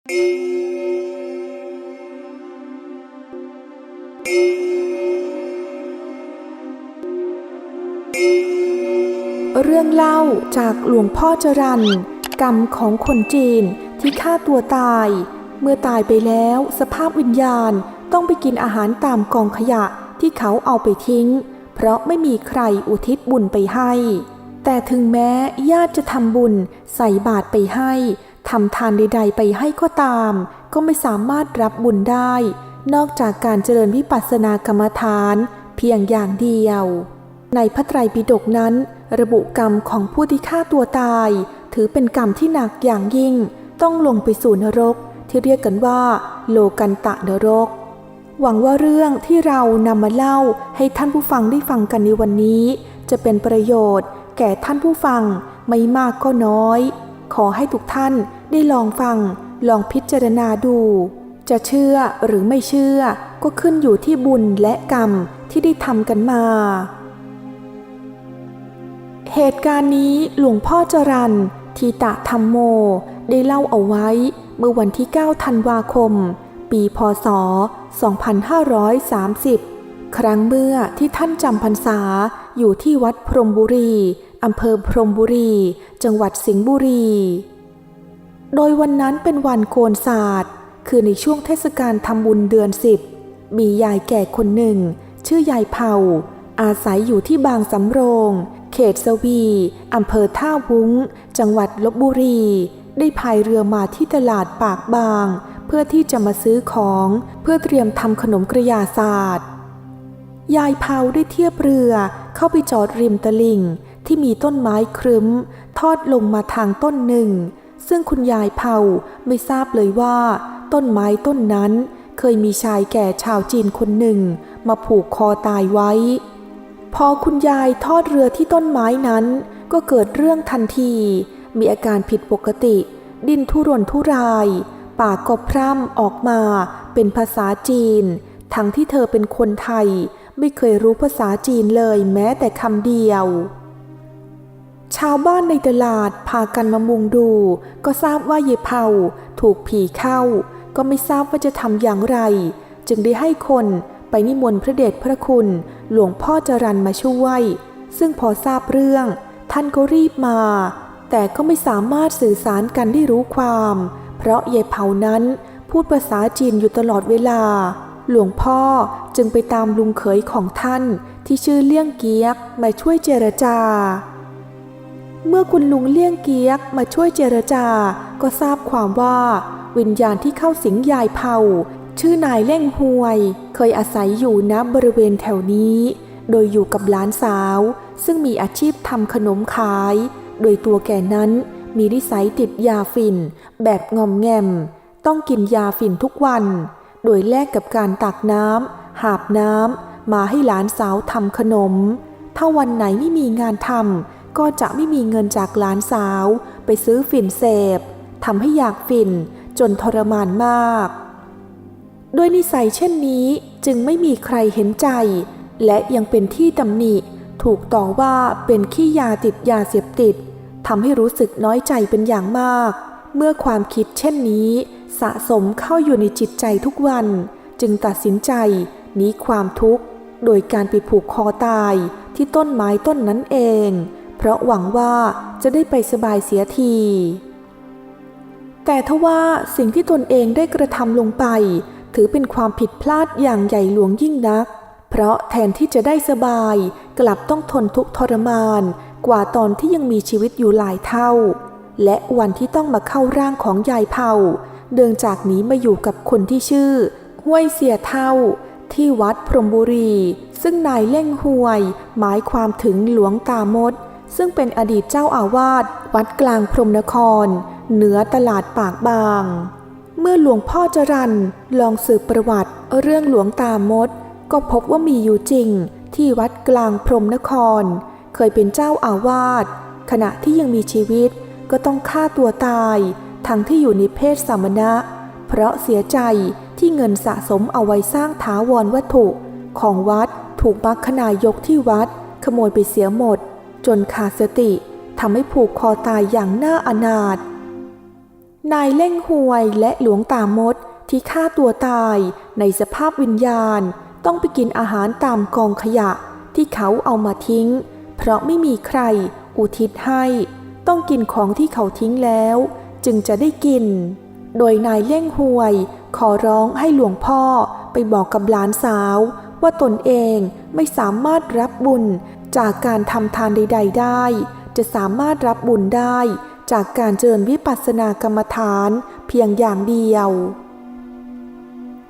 เรื่องเล่าจากหลวงพ่อจรันกรรมของคนจีนที่ฆ่าตัวตาย เมื่อตายไปแล้วสภาพวิญญาณต้องไปกินอาหารตามกองขยะที่เขาเอาไปทิ้ง เพราะไม่มีใครอุทิศบุญไปให้ แต่ถึงแม้ญาติจะทำบุญใส่บาตรไปให้ ทำทานใด ๆ ไปให้ก็ตาม ก็ไม่สามารถรับบุญได้ นอกจากการเจริญวิปัสสนากรรมฐาน เพียงอย่างเดียว ในพระไตรปิฎกนั้น ระบุกรรมของผู้ที่ฆ่าตัวตาย ถือเป็นกรรมที่หนักอย่างยิ่ง ต้องลงไปสู่นรก ที่เรียกกันว่า โลกันตะนรก หวังว่าเรื่องที่เรานำมาเล่าให้ท่านผู้ฟังได้ฟังกันในวันนี้ จะเป็นประโยชน์ แก่ท่านผู้ฟังไม่มากก็น้อยขอให้ทุกท่าน ได้ลองฟัง ลองพิจารณาดู จะเชื่อหรือไม่เชื่อก็ขึ้นอยู่ที่บุญและกรรมที่ได้ทำกันมา เหตุการณ์นี้หลวงพ่อจรันทีตะธรรมโม ได้เล่าเอาไว้เมื่อวันที่ 9 ธันวาคม ปีพศ 2530 ครั้งเมื่อที่ท่านจำพรรษาอยู่ที่วัดพรหมบุรี อำเภอพรหมบุรี จังหวัดสิงห์บุรี โดยวันนั้นเป็นวันโกนศาสตร์ คือในช่วงเทศกาลทำบุญเดือนสิบ มียายแก่คนหนึ่ง ชื่อยายเผาอาศัยอยู่ที่บางสำโรง เขตสวีอำเภอท่าวุ้ง จังหวัดลบบุรี ได้พายเรือมาที่ตลาดปากบาง เพื่อที่จะมาซื้อของเพื่อเตรียมทำขนมกระยาศาสตร์ ยายเผาได้เทียบเรือเข้าไปจอดริมตลิ่งที่มีต้นไม้ครึ้ม ทอดลงมาทางต้นหนึ่ง ซึ่งคุณยายเผาไม่ทราบเลยว่า ต้นไม้ต้นนั้นเคยมีชายแก่ชาวจีนคนหนึ่ง มาผูกคอตายไว้ พอคุณยายทอดเรือที่ต้นไม้นั้น ก็เกิดเรื่องทันที มีอาการผิดปกติ ดิ้นทุรนทุราย ปากก็พร่ำออกมาเป็นภาษาจีน ทั้งที่เธอเป็นคนไทย ไม่เคยรู้ภาษาจีนเลยแม้แต่คำเดียว ชาวบ้านในตลาดพากันมามุงดู ก็ทราบว่าเยเผาถูกผีเข้า ก็ไม่ทราบว่าจะทำอย่างไร จึงได้ให้คนไปนิมนต์พระเดชพระคุณ หลวงพ่อจรันมาช่วย ซึ่งพอทราบเรื่อง ท่านก็รีบมา แต่ก็ไม่สามารถสื่อสารกันได้รู้ความ เพราะเยเผานั้นพูดภาษาจีนอยู่ตลอดเวลา หลวงพ่อจึงไปตามลุงเขยของท่านที่ชื่อเลี่ยงเกียกมาช่วยเจรจา เมื่อคุณลุงเลี่ยงเกียกมาช่วยเจรจาก็ทราบความว่า วิญญาณที่เข้าสิงยายเผาชื่อนายเล่งหวย เคยอาศัยอยู่ณบริเวณแถวนี้ โดยอยู่กับหลานสาว ซึ่งมีอาชีพทำขนมขาย โดยตัวแก่นั้นมีนิสัยติดยาฝิ่น แบบงอมแงม ต้องกินยาฝิ่นทุกวัน โดยแลกกับการตักน้ำหาบน้ำมาให้หลานสาวทำขนม ถ้าวันไหนไม่มีงานทำ ก็จะไม่มีเงินจากหลานสาวไปซื้อฝิ่นเสพทำให้อยากฝิ่นจนทรมานมาก ด้วยนิสัยเช่นนี้จึงไม่มีใครเห็นใจ และยังเป็นที่ตำหนิ ถูกต่อว่าเป็นขี้ยาติดยาเสพติดทำให้รู้สึกน้อยใจเป็นอย่างมาก เมื่อความคิดเช่นนี้ สะสมเข้าอยู่ในจิตใจทุกวัน จึงตัดสินใจหนีความทุกข์ โดยการไปผูกคอตายที่ต้นไม้ต้นนั้นเอง เพราะหวังว่าจะได้ไปสบายเสียที แต่ทว่าสิ่งที่ตนเองได้กระทำลงไป ถือเป็นความผิดพลาดอย่างใหญ่หลวงยิ่งนัก เพราะแทนที่จะได้สบาย กลับต้องทนทุกข์ทรมาน กว่าตอนที่ยังมีชีวิตอยู่หลายเท่า และวันที่ต้องมาเข้าร่างของยายเผาเดินจากหนีมาอยู่กับคนที่ชื่อห้วยเสียเท่า ที่วัดพรหมบุรี ซึ่งนายเล่งห้วย หมายความถึงหลวงตามด ซึ่งเป็นอดีตเจ้าอาวาสวัดกลางพรมนคร เหนือตลาดปากบาง เมื่อหลวงพ่อจรันลองสืบประวัติเรื่องหลวงตามด ก็พบว่ามีอยู่จริงที่วัดกลางพรมนคร เคยเป็นเจ้าอาวาสขณะที่ยังมีชีวิตก็ต้องฆ่าตัวตายทั้งที่อยู่ในเพศสามณะ เพราะเสียใจที่เงินสะสมเอาไว้สร้างถาวรวัตถุ ของวัดถูกมัคคณายกที่วัด ขโมยไปเสียหมด จนขาดสติทำให้ผูกคอตายอย่างน่าอนาถ นายเล่งหวยและหลวงตามดที่ฆ่าตัวตายในสภาพวิญญาณต้องไปกินอาหารตามกองขยะที่เขาเอามาทิ้ง เพราะไม่มีใครอุทิศให้ ต้องกินของที่เขาทิ้งแล้ว จึงจะได้กิน โดยนายเล่งหวย ขอร้องให้หลวงพ่อไปบอกกับหลานสาว ว่าตนเองไม่สามารถรับบุญ จากการทำทานใด ๆ ได้ จะสามารถรับบุญได้ จากการเจริญวิปัสสนากรรมฐานเพียงอย่างเดียว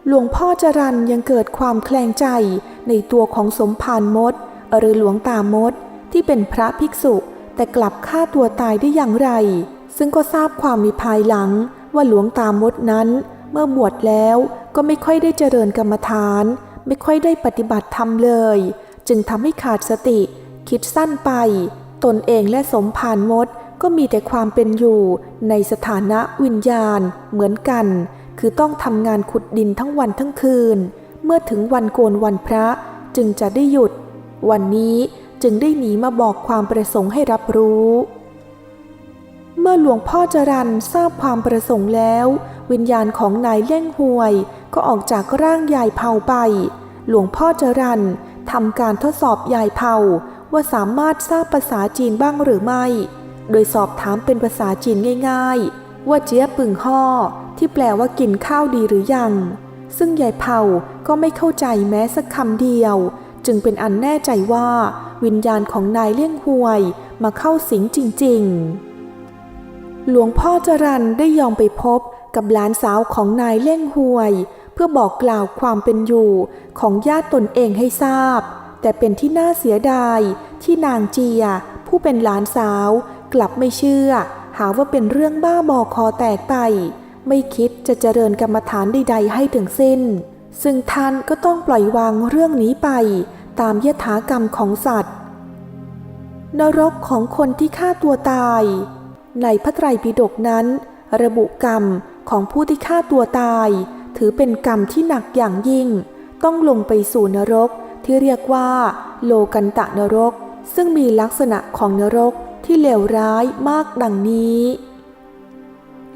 หลวงพ่อจรันยังเกิดความแคลงใจในตัวของสมภารมดหรือหลวงตามดที่เป็นพระภิกษุ แต่กลับฆ่าตัวตายได้อย่างไร ซึ่งก็ทราบความในภายหลังว่าหลวงตามดนั้น เมื่อบวชแล้วก็ไม่ค่อยได้เจริญกรรมฐาน ไม่ค่อยได้ปฏิบัติธรรมเลย จึงทำให้ขาดสติ คิดสั้นไป ตนเองและสมภารมดก็มีแต่ความเป็นอยู่ในสถานะวิญญาณเหมือนกัน คือต้องทำงานขุดดินทั้งวันทั้งคืน เมื่อถึงวันโกนวันพระจึงจะได้หยุด วันนี้จึงได้หนีมาบอกความประสงค์ให้รับรู้ เมื่อหลวงพ่อจรันทราบความประสงค์แล้ว วิญญาณของนายเล่งหวย ก็ออกจากร่างยายเผาไป หลวงพ่อจรัน ทำการทดสอบยายเผาว่าสามารถทราบภาษาจีนบ้างหรือไม่ โดยสอบถามเป็นภาษาจีนง่าย ๆ ว่าเจี๊ยปึงห่อที่แปลว่ากินข้าวดีหรือยัง ซึ่งยายเผาก็ไม่เข้าใจแม้สักคำเดียว จึงเป็นอันแน่ใจว่า วิญญาณของนายเลี่ยงหวยมาเข้าสิงจริง ๆ หลวงพ่อจรันได้ยอมไปพบกับหลานสาวของนายเล่งหวย พื่อบอกกล่าวความเป็นอยู่ของญาติตนเองให้ทราบ แต่เป็นที่น่าเสียดายที่นางเจีย ผู้เป็นหลานสาว กลับไม่เชื่อ หาว่าเป็นเรื่องบ้าบอคอแตกไปไม่คิดจะเจริญกรรมฐานใดๆให้ถึงสิ้น ซึ่งท่านก็ต้องปล่อยวางเรื่องนี้ไป ตามยถากรรมของสัตว์ นรกของคนที่ฆ่าตัวตาย ในพระไตรปิฎกนั้น ระบุกรรมของผู้ที่ฆ่าตัวตาย ถือเป็นกรรมที่หนักอย่างยิ่ง ต้องลงไปสู่นรกที่เรียกว่า โลกันตะนรก ซึ่งมีลักษณะของนรกที่เลวร้ายมากดังนี้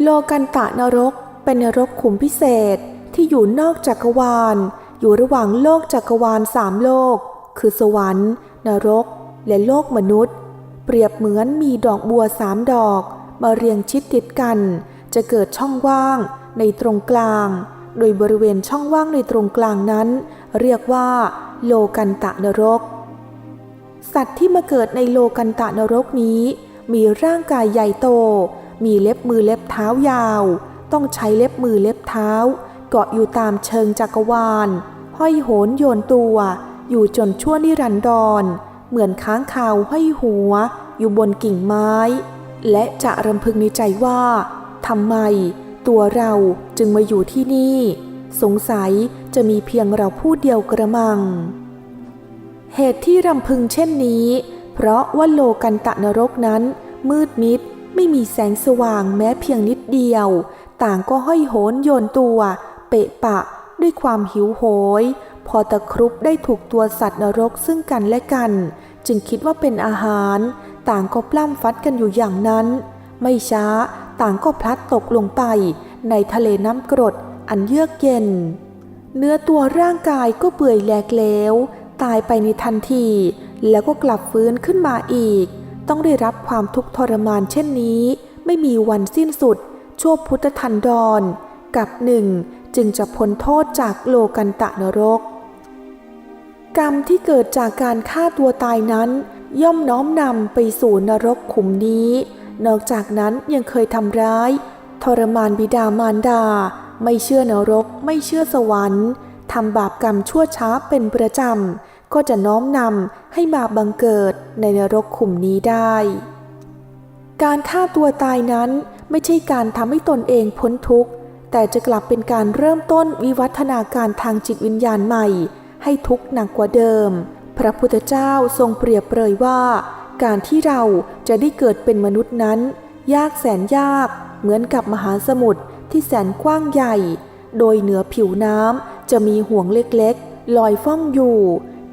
โลกันตะนรกเป็นนรกขุมพิเศษที่อยู่นอกจักรวาล อยู่ระหว่างโลกจักรวาลสามโลก คือสวรรค์ นรก และโลกมนุษย์ เปรียบเหมือนมีดอกบัวสามดอก มาเรียงชิดติดกัน จะเกิดช่องว่างในตรงกลาง โดยบริเวณช่องว่างในตรงกลางนั้น เรียกว่า โลกันตะนรก สัตว์ที่มาเกิดในโลกันตะนรกนี้ มีร่างกายใหญ่โต มีเล็บมือเล็บเท้ายาว ต้องใช้เล็บมือเล็บเท้า เกาะอยู่ตามเชิงจักรวาล ห้อยโหนโยนตัว อยู่จนชั่วนิรันดร เหมือนค้างคาวห้อยหัว อยู่บนกิ่งไม้ และจะรำพึงในใจว่าทำไม ตัวเราจึงมาอยู่ที่นี่ สงสัยจะมีเพียงเราผู้เดียวกระมัง เหตุที่รำพึงเช่นนี้ เพราะว่าโลกันตะนรกนั้น มืดมิดไม่มีแสงสว่างแม้เพียงนิดเดียว ต่างก็ห้อยโหนโยนตัว เปะปะด้วยความหิวโหย พอตะครุบได้ถูกตัวสัตว์นรกซึ่งกันและกัน จึงคิดว่าเป็นอาหาร ต่างก็ปล้ำฟัดกันอยู่อย่างนั้น ไม่ช้า ต่างก็พลัดตกลงไปในทะเลน้ำกรดอันเยือกเย็น เนื้อตัวร่างกายก็เปื่อยแหลกเหลวตายไปในทันที แล้วก็กลับฟื้นขึ้นมาอีก ต้องได้รับความทุกข์ทรมานเช่นนี้ ไม่มีวันสิ้นสุด ชั่วพุทธทันดร กับหนึ่งจึงจะพ้นโทษจากโลกันตะนรก กรรมที่เกิดจากการฆ่าตัวตายนั้น ย่อมน้อมนำไปสู่นรกขุมนี้ นอกจากนั้นยังเคยทำร้าย ทรมานบิดามารดา ไม่เชื่อนรก ไม่เชื่อสวรรค์ทำบาปกรรมชั่วช้าเป็นประจำ ก็จะน้อมนำให้มาบังเกิดในนรกขุมนี้ได้ การฆ่าตัวตายนั้นไม่ใช่การทำให้ตนเองพ้นทุกข์ แต่จะกลับเป็นการเริ่มต้นวิวัฒนาการทางจิตวิญญาณใหม่ ให้ทุกข์หนักกว่าเดิม พระพุทธเจ้าทรงเปรียบเปรยว่า การที่เราจะได้เกิดเป็นมนุษย์นั้น ยากแสนยากเหมือนกับมหาสมุทรที่แสนกว้างใหญ่ โดยเหนือผิวน้ำจะมีห่วงเล็กๆ ลอยฟ้องอยู่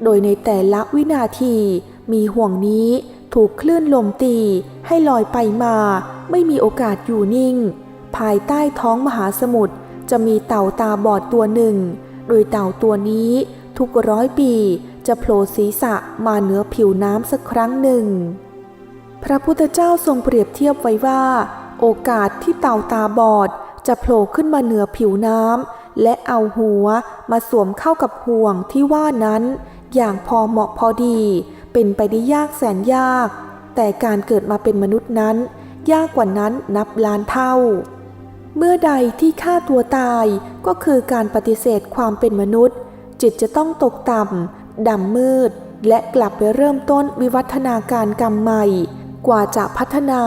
โดยในแต่ละวินาที มีห่วงนี้ถูกคลื่นลมตีให้ลอยไปมา ไม่มีโอกาสอยู่นิ่ง ภายใต้ท้องมหาสมุทรจะมีเต่าตาบอดตัวหนึ่ง โดยเต่าตัวนี้ทุกร้อยปี จะโผล่ศีรษะมาเหนือผิวน้ำสักครั้งหนึ่ง พระพุทธเจ้าทรงเปรียบเทียบไว้ว่า โอกาสที่เต่าตาบอดจะโผล่ขึ้นมาเหนือผิวน้ำและเอาหัวมาสวมเข้ากับห่วงที่ว่านั้น อย่างพอเหมาะพอดี เป็นไปได้ยากแสนยาก แต่การเกิดมาเป็นมนุษย์นั้น ยากกว่านั้นนับล้านเท่า เมื่อใดที่ฆ่าตัวตายก็คือการปฏิเสธความเป็นมนุษย์ จิตจะต้องตกต่ำ ดำมืดและกลับไปเริ่มต้นวิวัฒนาการกรรมใหม่ กว่าจะพัฒนา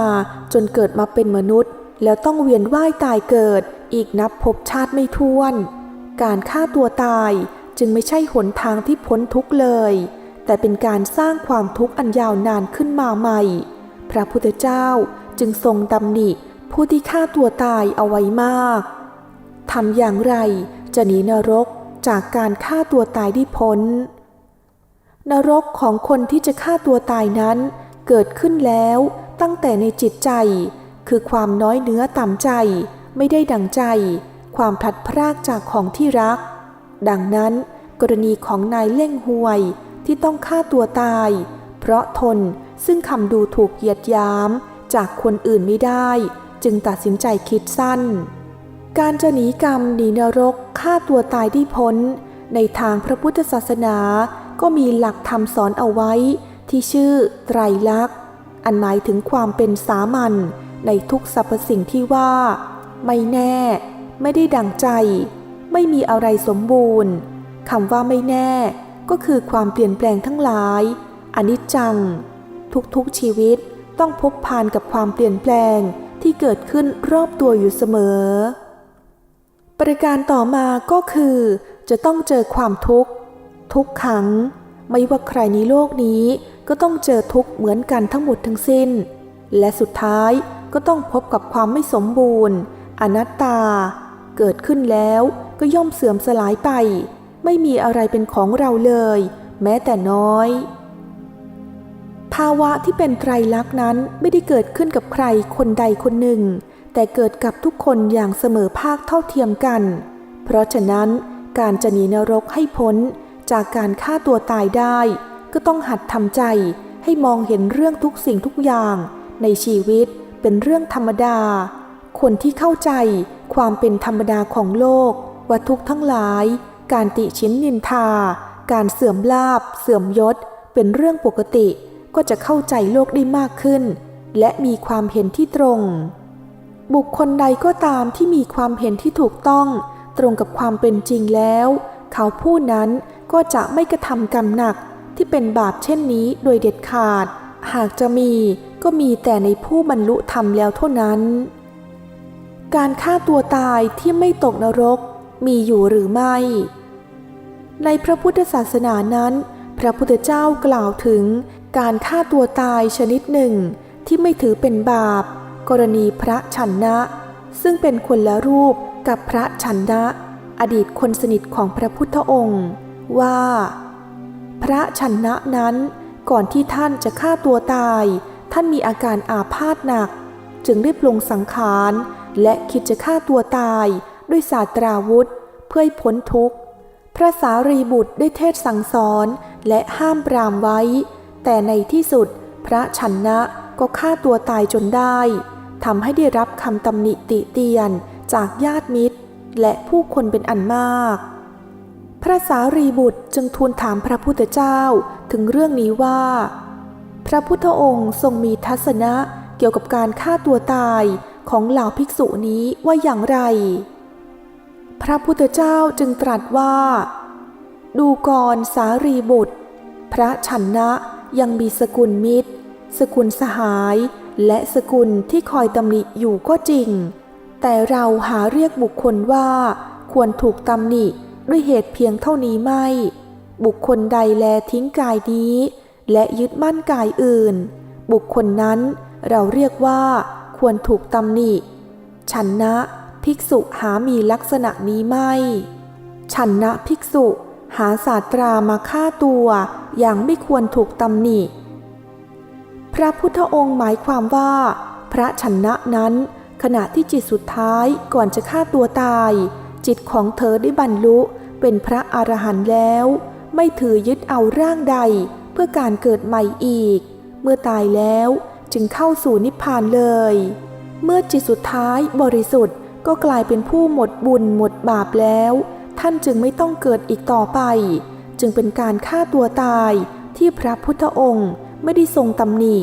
จนเกิดมาเป็นมนุษย์ แล้วต้องเวียนว่ายตายเกิด อีกนับภพชาติไม่ท้วน การฆ่าตัวตายจึงไม่ใช่หนทางที่พ้นทุกเลย แต่เป็นการสร้างความทุกข์อันยาวนานขึ้นมาใหม่ พระพุทธเจ้าจึงทรงตำหนิผู้ที่ฆ่าตัวตายเอาไว้มากทำอย่างไรจะหนีนรกจากการฆ่าตัวตายได้พ้น นรกของคนที่จะฆ่าตัวตายนั้น เกิดขึ้นแล้วตั้งแต่ในจิตใจ คือความน้อยเนื้อต่ำใจ ไม่ได้ดังใจ ความพลัดพรากจากของที่รัก ดังนั้น กรณีของนายเล่งหวยที่ต้องฆ่าตัวตาย เพราะทนซึ่งคำดูถูกเหยียดยาม จากคนอื่นไม่ได้ จึงตัดสินใจคิดสั้น การจะหนีกรรมหนีนรกฆ่าตัวตายได้พ้น ในทางพระพุทธศาสนา ก็มีหลักธรรมสอนเอาไว้ ที่ชื่อไตรลักษณ์ อันหมายถึงความเป็นสามัญในทุกสรรพสิ่งที่ว่า ไม่แน่ ไม่ได้ดังใจ ไม่มีอะไรสมบูรณ์คำว่าไม่แน่ ก็คือความเปลี่ยนแปลงทั้งหลายอนิจจัง ทุกๆชีวิตต้องพบพานกับความเปลี่ยนแปลงที่เกิดขึ้นรอบตัวอยู่เสมอ ประการต่อมาก็คือ จะต้องเจอความทุกข์ ทุกขังไม่ว่าใครในโลกนี้ก็ต้องเจอทุกข์เหมือนกันทั้งหมดทั้งสิ้น และสุดท้ายก็ต้องพบกับความไม่สมบูรณ์ อนัตตา เกิดขึ้นแล้วก็ย่อมเสื่อมสลายไป ไม่มีอะไรเป็นของเราเลย แม้แต่น้อย ภาวะที่เป็นไตรลักษณ์นั้นไม่ได้เกิดขึ้นกับใครคนใดคนหนึ่ง แต่เกิดกับทุกคนอย่างเสมอภาคเท่าเทียมกัน เพราะฉะนั้นการจะหนีนรกให้พ้น จากการฆ่าตัวตายได้ ก็ต้องหัดทำใจให้มองเห็นเรื่องทุกสิ่งทุกอย่าง ในชีวิตเป็นเรื่องธรรมดา คนที่เข้าใจความเป็นธรรมดาของโลกว่าทุกทั้งหลาย การติชินนินทา การเสื่อมลาบ เสื่อมยศ เป็นเรื่องปกติ ก็จะเข้าใจโลกได้มากขึ้น และมีความเห็นที่ตรง บุคคลใดก็ตามที่มีความเห็นที่ถูกต้อง ตรงกับความเป็นจริงแล้ว เขาผู้นั้น ก็จะไม่กระทำกรรมหนักที่เป็นบาปเช่นนี้โดยเด็ดขาด หากจะมีก็มีแต่ในผู้บรรลุธรรมแล้วเท่านั้น การฆ่าตัวตายที่ไม่ตกนรกมีอยู่หรือไม่ ในพระพุทธศาสนานั้น พระพุทธเจ้ากล่าวถึงการฆ่าตัวตายชนิดหนึ่งที่ไม่ถือเป็นบาป กรณีพระชันนะ ซึ่งเป็นคนละรูปกับพระชันนะ อดีตคนสนิทของพระพุทธองค์ ว่า พระชนนะนั้นก่อนที่ท่านจะฆ่าตัวตาย ท่านมีอาการอาพาธหนัก จึงได้ปลงสังขาร และคิดจะฆ่าตัวตายด้วยศาสตราวุธ เพื่อให้พ้นทุกข์ พระสารีบุตรได้เทศสั่งสอนและห้ามปรามไว้ แต่ในที่สุดพระชนนะก็ฆ่าตัวตายจนได้ทำให้ได้รับคำตำหนิติเตียนจากญาติมิตร และผู้คนเป็นอันมาก พระสารีบุตรจึงทูลถามพระพุทธเจ้าถึงเรื่องนี้ว่า พระพุทธองค์ทรงมีทัศนะเกี่ยวกับการฆ่าตัวตายของเหล่าภิกษุนี้ว่าอย่างไร พระพุทธเจ้าจึงตรัสว่า ดูก่อนสารีบุตร พระชันนะยังมีสกุลมิตร สกุลสหาย และสกุลที่คอยตำหนิอยู่ก็จริง แต่เราหาเรียกบุคคลว่า ควรถูกตำหนิ ด้วยเหตุเพียงเท่านี้ไม่ บุคคลใดแลทิ้งกายนี้ และยึดมั่นกายอื่น บุคคลนั้นเราเรียกว่าควรถูกตำหนิชันนะภิกษุหามีลักษณะนี้ไม่ชันนะภิกษุหาศาสตรามาฆ่าตัวอย่างไม่ควรถูกตำหนิ พระพุทธองค์หมายความว่า พระชันนะนั้นขณะที่จิตสุดท้ายก่อนจะฆ่าตัวตาย จิตของเธอได้บรรลุเป็นพระอรหันต์แล้ว ไม่ถือยึดเอาร่างใดเพื่อการเกิดใหม่อีก เมื่อตายแล้วจึงเข้าสู่นิพพานเลย เมื่อจิตสุดท้ายบริสุทธิ์ก็กลายเป็นผู้หมดบุญหมดบาปแล้ว ท่านจึงไม่ต้องเกิดอีกต่อไป จึงเป็นการฆ่าตัวตายที่พระพุทธองค์ไม่ได้ทรงตำหนิ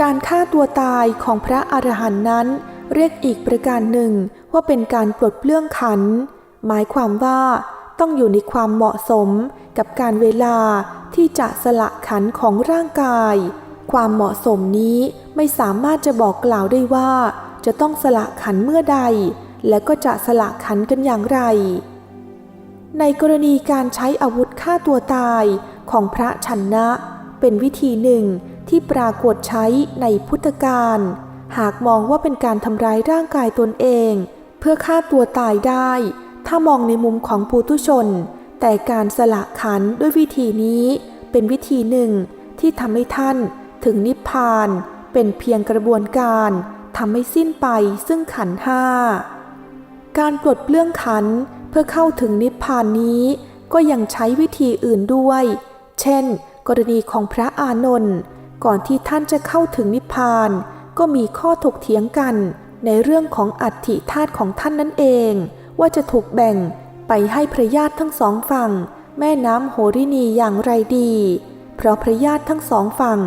การฆ่าตัวตายของพระอรหันต์นั้น เรียกอีกประการหนึ่งว่าเป็นการปลดเปลื้องขัน หมายความว่าต้องอยู่ในความเหมาะสมกับการเวลาที่จะสละขันของร่างกาย ความเหมาะสมนี้ไม่สามารถจะบอกกล่าวได้ว่า จะต้องสละขันเมื่อใด และก็จะสละขันกันอย่างไร ในกรณีการใช้อาวุธฆ่าตัวตายของพระชันนะ เป็นวิธีหนึ่งที่ปรากฏใช้ในพุทธการ หากมองว่าเป็นการทำร้ายร่างกายตนเอง เพื่อฆ่าตัวตายได้ ถ้ามองในมุมของปุถุชน แต่การสละขันด้วยวิธีนี้ เป็นวิธีหนึ่งที่ทำให้ท่านถึงนิพพาน เป็นเพียงกระบวนการทำให้สิ้นไปซึ่งขันห้า การปลดเปลื้องขันเพื่อเข้าถึงนิพพานนี้ ก็ยังใช้วิธีอื่นด้วย เช่น กรณีของพระอานนท์ก่อนที่ท่านจะเข้าถึงนิพพาน ก็มีข้อถกเถียงกันในเรื่องของอัฐิธาตุของท่านนั่นเอง ว่าจะถูกแบ่งไปให้พระญาติทั้งสองฝั่ง แม่น้ำโหรินีอย่างไรดี เพราะพระญาติทั้งสองฝั่ง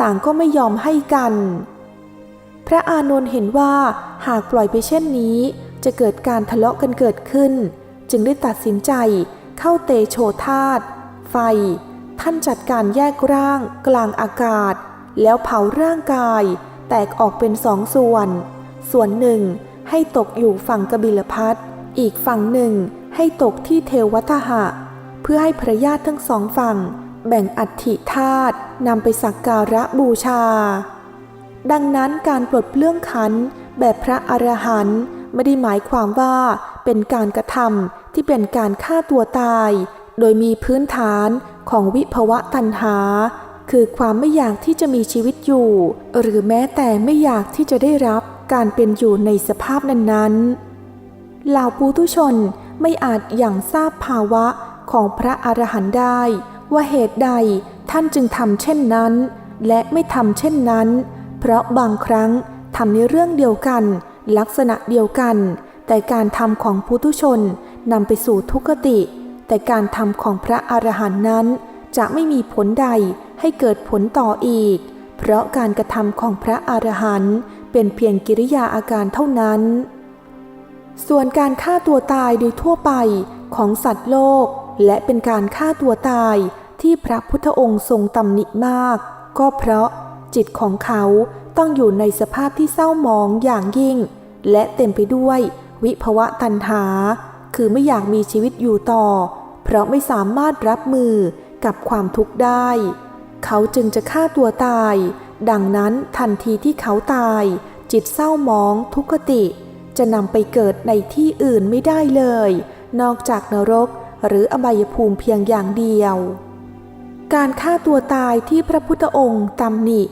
ต่างก็ไม่ยอมให้กัน พระอานนท์เห็นว่าหากปล่อยไปเช่นนี้ จะเกิดการทะเลาะกันเกิดขึ้น จึงได้ตัดสินใจเข้าเตโชธาตไฟ ท่านจัดการแยกร่างกลางอากาศ แล้วเผาร่างกาย แตกออกเป็นสองส่วน ส่วนหนึ่งให้ตกอยู่ฝั่งกบิลพัทอีกฝั่งหนึ่งให้ตกที่เทวทหะ เพื่อให้พระญาติทั้งสองฝั่ง แบ่งอัฐิธาตุนำไปสักการะบูชา ดังนั้นการปลดเปลื้องขันแบบพระอรหันต์ไม่ได้หมายความว่าเป็นการกระทำที่เป็นการฆ่าตัวตาย โดยมีพื้นฐานของวิภวะตัณหา คือความไม่อยากที่จะมีชีวิตอยู่ หรือแม้แต่ไม่อยากที่จะได้รับการเป็นอยู่ในสภาพนั้นๆเหล่าปุถุชนไม่อาจอย่างทราบภาวะของพระอรหันต์ได้ ว่าเหตุใดท่านจึงทำเช่นนั้น และไม่ทำเช่นนั้น เพราะบางครั้งทำในเรื่องเดียวกัน ลักษณะเดียวกัน แต่การทำของปุถุชนนำไปสู่ทุกติ แต่การทำของพระอรหันต์นั้น จะไม่มีผลใด ให้เกิดผลต่ออีก เพราะการกระทำของพระอรหันต์เป็นเพียงกิริยาอาการเท่านั้น ส่วนการฆ่าตัวตายโดยทั่วไปของสัตว์โลก และเป็นการฆ่าตัวตายที่พระพุทธองค์ทรงตำหนิมาก ก็เพราะจิตของเขาต้องอยู่ในสภาพที่เศร้าหมองอย่างยิ่ง และเต็มไปด้วยวิภวะตัณหา คือไม่อยากมีชีวิตอยู่ต่อ เพราะไม่สามารถรับมือกับความทุกข์ได้ เขาจึงจะฆ่าตัวตาย ดังนั้นทันทีที่เขาตาย จิตเศร้ามองทุกขติ จะนำไปเกิดในที่อื่นไม่ได้เลย นอกจากนรกหรืออบายภูมิเพียงอย่างเดียว การฆ่าตัวตายที่พระพุทธองค์ตำหนิ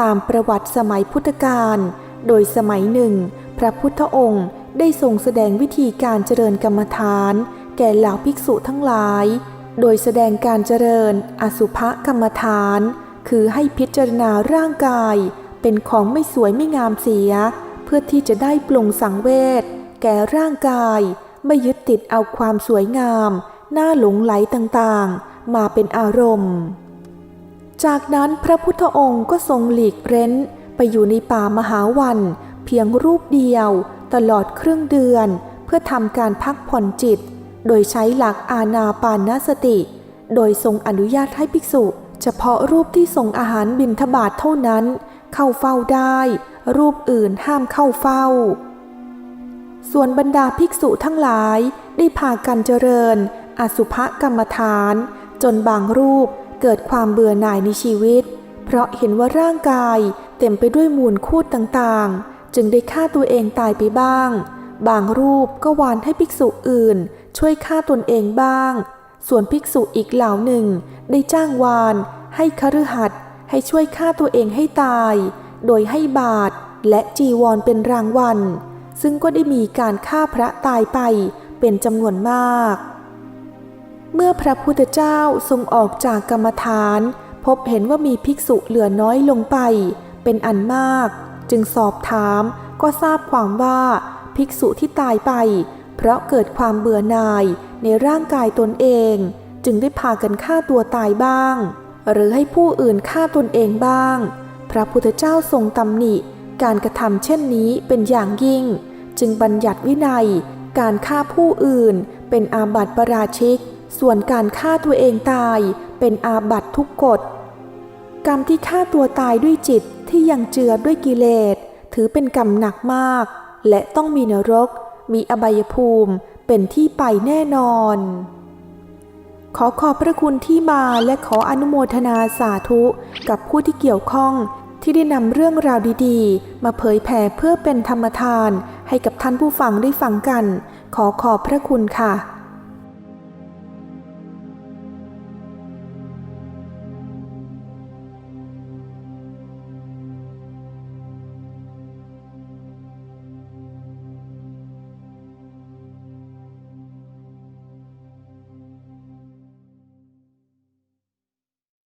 ตามประวัติสมัยพุทธกาล โดยสมัยหนึ่ง พระพุทธองค์ได้ทรงแสดงวิธีการเจริญกรรมฐาน แก่เหล่าภิกษุทั้งหลาย โดยแสดงการเจริญอสุภกรรมฐาน คือให้พิจารณาร่างกาย เป็นของไม่สวยไม่งามเสีย เพื่อที่จะได้ปลงสังเวชแก่ร่างกาย ไม่ยึดติดเอาความสวยงามน่าหลงไหลต่างๆ มาเป็นอารมณ์ จากนั้นพระพุทธองค์ก็ทรงหลีกเร้น ไปอยู่ในป่ามหาวัน เพียงรูปเดียว ตลอดครึ่งเดือน เพื่อทำการพักผ่อนจิต โดยใช้หลักอาณาปานสติ โดยทรงอนุญาตให้ภิกษุ เฉพาะรูปที่ส่งอาหารบิณฑบาตเท่านั้น เข้าเฝ้าได้ รูปอื่นห้ามเข้าเฝ้า ส่วนบรรดาภิกษุทั้งหลายได้พากันเจริญ อสุภกรรมฐาน จนบางรูปเกิดความเบื่อหน่ายในชีวิต เพราะเห็นว่าร่างกายเต็มไปด้วยมูลคูดต่างๆ จึงได้ฆ่าตัวเองตายไปบ้าง บางรูปก็วานให้ภิกษุอื่น ช่วยฆ่าตนเองบ้าง ส่วนภิกษุอีกเหล่าหนึ่ง ได้จ้างวาน ให้คฤหัสถ์ให้ช่วยฆ่าตัวเองให้ตาย โดยให้บาตรและจีวรเป็นรางวัล ซึ่งก็ได้มีการฆ่าพระตายไปเป็นจำนวนมาก เมื่อพระพุทธเจ้าทรงออกจากกรรมฐาน พบเห็นว่ามีภิกษุเหลือน้อยลงไป เป็นอันมาก จึงสอบถามก็ทราบความว่าภิกษุที่ตายไป เพราะเกิดความเบื่อหน่ายในร่างกายตนเอง จึงได้พากันฆ่าตัวตายบ้าง หรือให้ผู้อื่นฆ่าตนเองบ้าง พระพุทธเจ้าทรงตำหนิ การกระทำเช่นนี้เป็นอย่างยิ่ง จึงบัญญัติวินัย การฆ่าผู้อื่น เป็นอาบัติปราชิก ส่วนการฆ่าตัวเองตายเป็นอาบัติทุกกฎกรรมที่ฆ่าตัวตายด้วยจิตที่ยังเจือด้วยกิเลส ถือเป็นกรรมหนักมาก และต้องมีนรก มีอบายภูมิเป็นที่ไปแน่นอน ขอขอบพระคุณที่มาและขออนุโมทนาสาธุกับผู้ที่เกี่ยวข้องที่ได้นำเรื่องราวดีๆ มาเผยแผ่เพื่อเป็นธรรมทานให้กับท่านผู้ฟังได้ฟังกัน ขอขอบพระคุณค่ะ